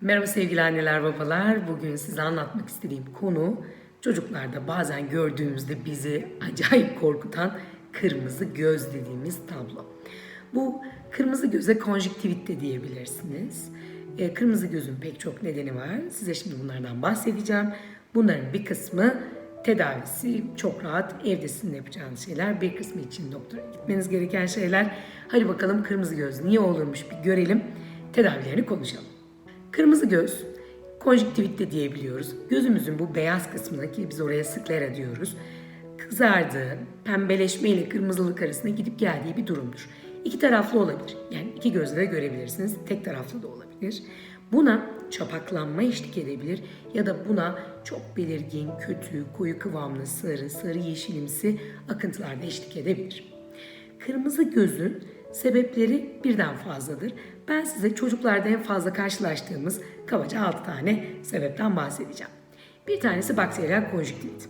Merhaba sevgili anneler babalar. Bugün size anlatmak istediğim konu çocuklarda bazen gördüğümüzde bizi acayip korkutan kırmızı göz dediğimiz tablo. Bu kırmızı göze konjüktivit de diyebilirsiniz. E, kırmızı gözün pek çok nedeni var. Size şimdi bunlardan bahsedeceğim. Bunların bir kısmı tedavisi çok rahat evde sizin yapacağınız şeyler. Bir kısmı için doktora gitmeniz gereken şeyler. Hadi bakalım kırmızı göz niye olurmuş bir görelim. Tedavilerini konuşalım. Kırmızı göz, konjüktivit de diyebiliyoruz. Gözümüzün bu beyaz kısmına ki biz oraya sklera diyoruz. Kızardığı, pembeleşme ile kırmızılık arasında gidip geldiği bir durumdur. İki taraflı olabilir. Yani iki gözle de görebilirsiniz. Tek taraflı da olabilir. Buna çapaklanma eşlik edebilir ya da buna çok belirgin, kötü, koyu kıvamlı sarı, sarı yeşilimsi akıntılar da eşlik edebilir. Kırmızı gözün sebepleri birden fazladır. Ben size çocuklarda en fazla karşılaştığımız kabaca 6 tane sebepten bahsedeceğim. Bir tanesi bakteriyel konjüktivit.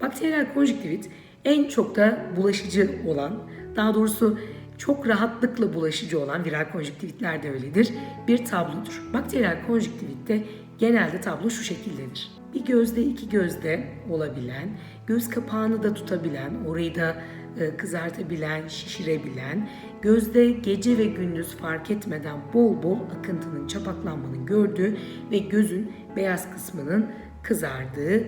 Bakteriyel konjüktivit en çok da bulaşıcı olan, daha doğrusu çok rahatlıkla bulaşıcı olan viral konjüktivitler de öyledir. Bir tablodur. Bakteriyel konjüktivitte genelde tablo şu şekildedir. Bir gözde iki gözde olabilen, göz kapağını da tutabilen, orayı da kızartabilen, şişirebilen, gözde gece ve gündüz fark etmeden bol bol akıntının, çapaklanmanın gördüğü ve gözün beyaz kısmının kızardığı,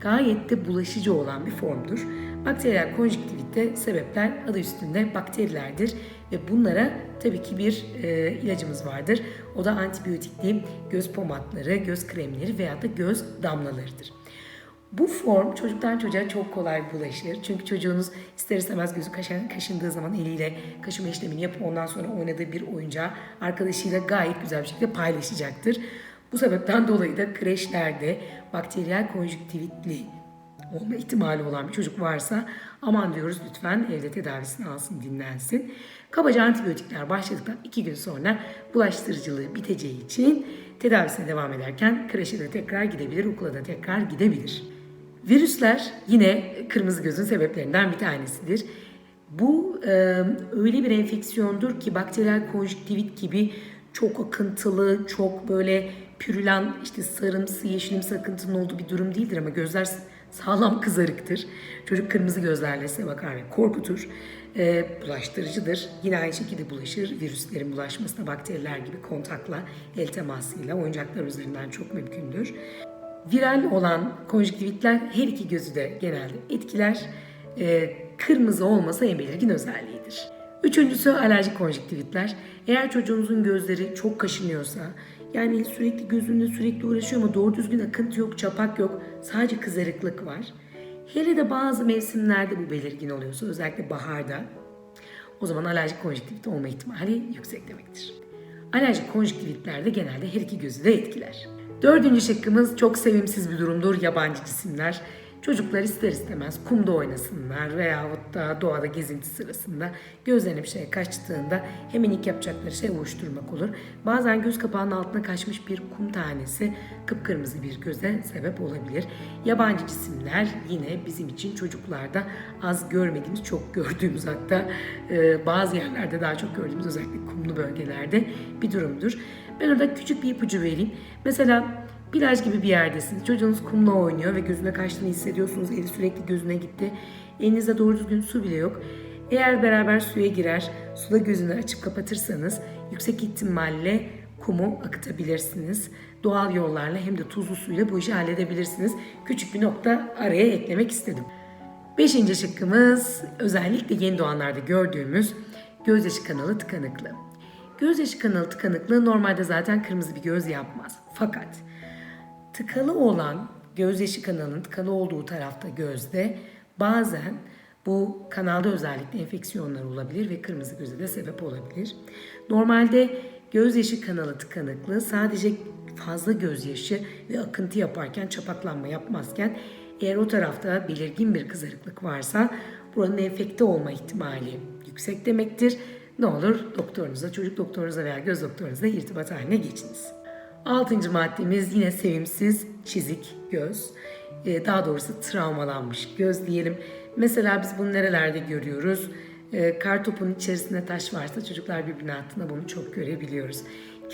gayet de bulaşıcı olan bir formdur. Bakteriyel konjüktivitte sebepler adı üstünde bakterilerdir ve bunlara tabii ki bir e, ilacımız vardır. O da antibiyotikli göz pomatları, göz kremleri veya da göz damlalarıdır. Bu form çocuktan çocuğa çok kolay bulaşır. Çünkü çocuğunuz ister istemez gözü kaşın, kaşındığı zaman eliyle kaşıma işlemini yapıp ondan sonra oynadığı bir oyuncağı arkadaşıyla gayet güzel bir şekilde paylaşacaktır. Bu sebepten dolayı da kreşlerde bakteriyel konjüktivitli olma ihtimali olan bir çocuk varsa aman diyoruz lütfen evde tedavisini alsın dinlensin. Kabaca antibiyotikler başladıktan iki gün sonra bulaştırıcılığı biteceği için tedavisine devam ederken kreşe de tekrar gidebilir, okula da tekrar gidebilir. Virüsler yine kırmızı gözün sebeplerinden bir tanesidir. Bu e, öyle bir enfeksiyondur ki bakteriyel konjüktivit gibi çok akıntılı, çok böyle pürülen, işte sarımsı, yeşilimsi akıntının olduğu bir durum değildir ama gözler sağlam kızarıktır. Çocuk kırmızı gözlerle size bakar ve korkutur. E, bulaştırıcıdır. Yine aynı şekilde bulaşır. Virüslerin bulaşmasına bakteriler gibi kontakla, el temasıyla, oyuncaklar üzerinden çok mümkündür. Viral olan konjüktivitler her iki gözü de genelde etkiler. E, kırmızı olmasa en belirgin özelliğidir. Üçüncüsü alerjik konjüktivitler. Eğer çocuğunuzun gözleri çok kaşınıyorsa, yani sürekli gözünde sürekli uğraşıyor ama doğru düzgün akıntı yok, çapak yok, sadece kızarıklık var. Hele de bazı mevsimlerde bu belirgin oluyorsa, özellikle baharda, o zaman alerjik konjüktivit olma ihtimali yüksek demektir. Alerjik konjüktivitler de genelde her iki gözü de etkiler. Dördüncü şıkkımız çok sevimsiz bir durumdur yabancı cisimler. Çocuklar ister istemez kumda oynasınlar veyahut da doğada gezinti sırasında gözlerine bir şey kaçtığında hemen ilk yapacakları şey uyuşturmak olur. Bazen göz kapağının altına kaçmış bir kum tanesi kıpkırmızı bir göze sebep olabilir. Yabancı cisimler yine bizim için çocuklarda az görmediğimiz, çok gördüğümüz hatta e, bazı yerlerde daha çok gördüğümüz özellikle kumlu bölgelerde bir durumdur. Ben orada küçük bir ipucu vereyim. Mesela plaj gibi bir yerdesiniz. Çocuğunuz kumla oynuyor ve gözüne kaçtığını hissediyorsunuz. Eli sürekli gözüne gitti. Elinizde doğru düzgün su bile yok. Eğer beraber suya girer, suda gözünü açıp kapatırsanız yüksek ihtimalle kumu akıtabilirsiniz. Doğal yollarla hem de tuzlu suyla bu işi halledebilirsiniz. Küçük bir nokta araya eklemek istedim. Beşinci şıkkımız özellikle yeni doğanlarda gördüğümüz gözyaşı kanalı tıkanıklığı. Gözyaşı kanalı tıkanıklığı normalde zaten kırmızı bir göz yapmaz. Fakat tıkalı olan gözyaşı kanalının tıkalı olduğu tarafta gözde bazen bu kanalda özellikle enfeksiyonlar olabilir ve kırmızı göze de sebep olabilir. Normalde gözyaşı kanalı tıkanıklığı sadece fazla gözyaşı ve akıntı yaparken çapaklanma yapmazken eğer o tarafta belirgin bir kızarıklık varsa buranın enfekte olma ihtimali yüksek demektir. Ne olur doktorunuza, çocuk doktorunuza veya göz doktorunuza irtibat haline geçiniz. Altıncı maddemiz yine sevimsiz çizik göz. Ee, daha doğrusu travmalanmış göz diyelim. Mesela biz bunu nerelerde görüyoruz? Ee, kartopun içerisinde taş varsa çocuklar birbirine attığında bunu çok görebiliyoruz.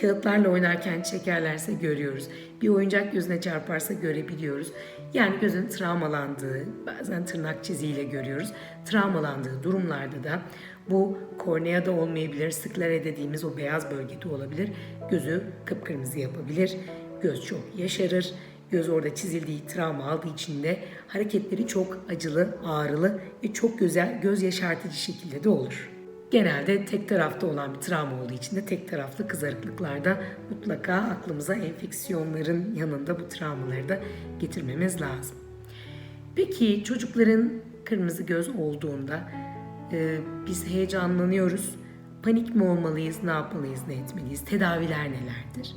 Kağıtlarla oynarken çekerlerse görüyoruz. Bir oyuncak gözüne çarparsa görebiliyoruz. Yani gözün travmalandığı, bazen tırnak çiziyle görüyoruz. Travmalandığı durumlarda da bu korneada olmayabilir, sklere dediğimiz o beyaz bölgede olabilir. Gözü kıpkırmızı yapabilir, göz çok yaşarır. Göz orada çizildiği, travma aldığı için de hareketleri çok acılı, ağrılı ve çok güzel, göz yaşartıcı şekilde de olur. Genelde tek tarafta olan bir travma olduğu için de tek taraflı kızarıklıklarda mutlaka aklımıza enfeksiyonların yanında bu travmaları da getirmemiz lazım. Peki çocukların kırmızı göz olduğunda e, biz heyecanlanıyoruz. Panik mi olmalıyız, ne yapmalıyız, ne etmeliyiz, tedaviler nelerdir?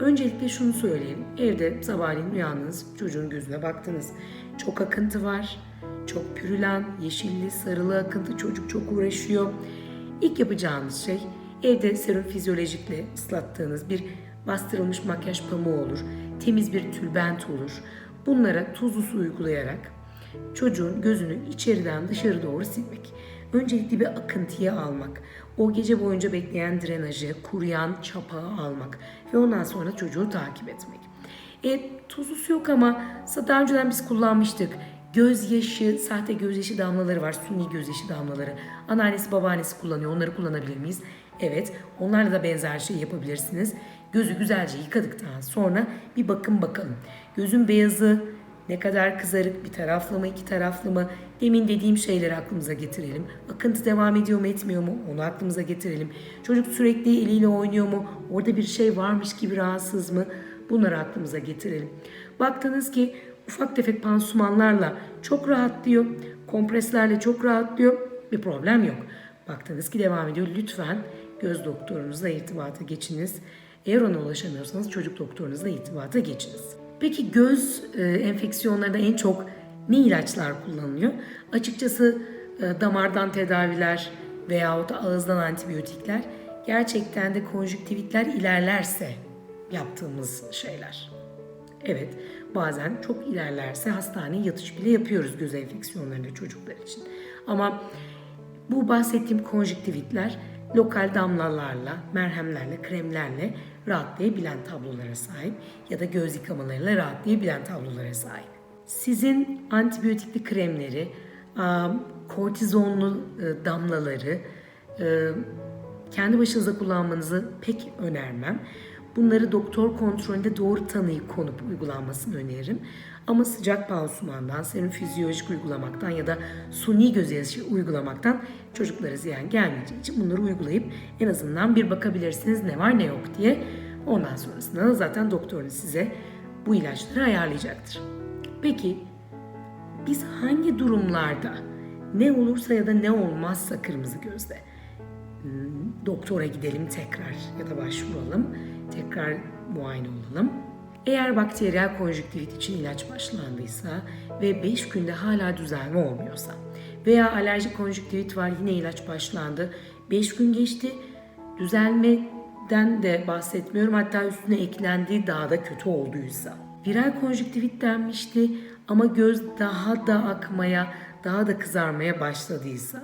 Öncelikle şunu söyleyelim. Evde sabahleyin uyandınız, çocuğun gözüne baktınız. Çok akıntı var, çok pürülen, yeşilli, sarılı akıntı, çocuk çok uğraşıyor. İlk yapacağınız şey evde serum fizyolojikle ıslattığınız bir bastırılmış makyaj pamuğu olur, temiz bir tülbent olur. Bunlara tuzlu su uygulayarak çocuğun gözünü içeriden dışarı doğru silmek. Öncelikle bir akıntıyı almak. O gece boyunca bekleyen drenajı, kuruyan çapağı almak ve ondan sonra çocuğu takip etmek. E, tuzlu su yok ama daha önceden biz kullanmıştık. Gözyaşı, sahte gözyaşı damlaları var. Suni gözyaşı damlaları. Anneannesi, babaannesi kullanıyor. Onları kullanabilir miyiz? Evet. Onlarla da benzer şey yapabilirsiniz. Gözü güzelce yıkadıktan sonra bir bakın bakalım. Gözün beyazı, ne kadar kızarık bir taraflı mı iki taraflı mı demin dediğim şeyleri aklımıza getirelim. Akıntı devam ediyor mu etmiyor mu onu aklımıza getirelim. Çocuk sürekli eliyle oynuyor mu orada bir şey varmış gibi rahatsız mı bunları aklımıza getirelim. Baktınız ki ufak tefek pansumanlarla çok rahatlıyor. Kompreslerle çok rahatlıyor. Bir problem yok. Baktınız ki devam ediyor. Lütfen göz doktorunuzla irtibata geçiniz. Eğer ona ulaşamıyorsanız çocuk doktorunuzla irtibata geçiniz. Peki göz e, enfeksiyonlarında en çok ne ilaçlar kullanılıyor? Açıkçası e, damardan tedaviler veyahut da ağızdan antibiyotikler gerçekten de konjüktivitler ilerlerse yaptığımız şeyler. Evet, bazen çok ilerlerse hastaneye yatış bile yapıyoruz göz enfeksiyonlarında çocuklar için. Ama bu bahsettiğim konjüktivitler lokal damlalarla, merhemlerle, kremlerle rahatlayabilen tablolara sahip ya da göz yıkamalarıyla rahatlayabilen tablolara sahip. Sizin antibiyotikli kremleri, kortizonlu e, damlaları e, kendi başınıza kullanmanızı pek önermem. Bunları doktor kontrolünde doğru tanıyı konup uygulanmasını öneririm. Ama sıcak pansumandan, serum fizyolojik uygulamaktan ya da suni gözyaşı uygulamaktan çocuklara ziyan gelmeyeceği için bunları uygulayıp en azından bir bakabilirsiniz ne var ne yok diye. Ondan sonrasında zaten doktorunuz size bu ilaçları ayarlayacaktır. Peki biz hangi durumlarda ne olursa ya da ne olmazsa kırmızı gözde doktora gidelim tekrar ya da başvuralım, tekrar muayene olalım. Eğer bakteriyel konjüktivit için ilaç başlandıysa ve 5 günde hala düzelme olmuyorsa veya alerjik konjüktivit var yine ilaç başlandı. 5 gün geçti düzelmeden de bahsetmiyorum hatta üstüne eklendiği daha da kötü olduysa. Viral konjüktivit denmişti ama göz daha da akmaya, daha da kızarmaya başladıysa,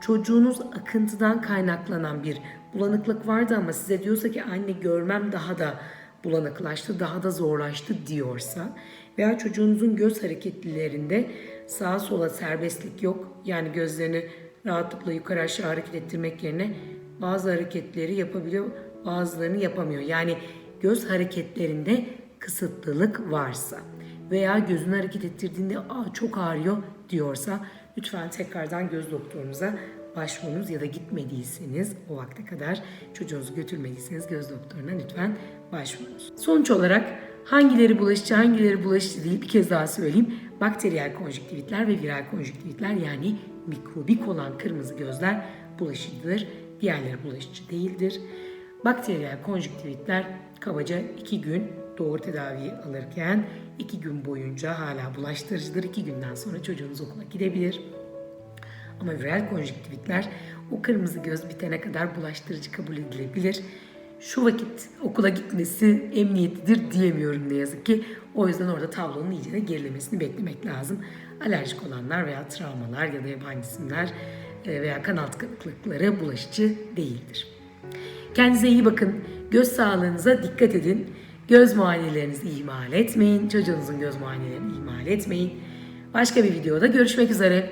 çocuğunuz akıntıdan kaynaklanan bir bulanıklık vardı ama size diyorsa ki anne görmem daha da bulanıklaştı, daha da zorlaştı diyorsa veya çocuğunuzun göz hareketlilerinde sağa sola serbestlik yok. Yani gözlerini rahatlıkla yukarı aşağı hareket ettirmek yerine bazı hareketleri yapabiliyor, bazılarını yapamıyor. Yani göz hareketlerinde kısıtlılık varsa veya gözünü hareket ettirdiğinde Aa, çok ağrıyor diyorsa lütfen tekrardan göz doktorunuza başvurunuz ya da gitmediyseniz o vakte kadar çocuğunuzu götürmediyseniz göz doktoruna lütfen başvurunuz. Sonuç olarak hangileri bulaşıcı hangileri bulaşıcı değil bir kez daha söyleyeyim. Bakteriyel konjüktivitler ve viral konjüktivitler yani mikrobik olan kırmızı gözler bulaşıcıdır. Diğerleri bulaşıcı değildir. Bakteriyel konjüktivitler kabaca 2 gün doğru tedaviyi alırken 2 gün boyunca hala bulaştırıcıdır. 2 günden sonra çocuğunuz okula gidebilir. Ama viral konjüktivitler o kırmızı göz bitene kadar bulaştırıcı kabul edilebilir. Şu vakit okula gitmesi emniyetlidir diyemiyorum ne yazık ki. O yüzden orada tablonun iyice de gerilemesini beklemek lazım. Alerjik olanlar veya travmalar ya da yabancı isimler e, veya kan altı kanıklıkları bulaşıcı değildir. Kendinize iyi bakın. Göz sağlığınıza dikkat edin. Göz muayenelerinizi ihmal etmeyin. Çocuğunuzun göz muayenelerini ihmal etmeyin. Başka bir videoda görüşmek üzere.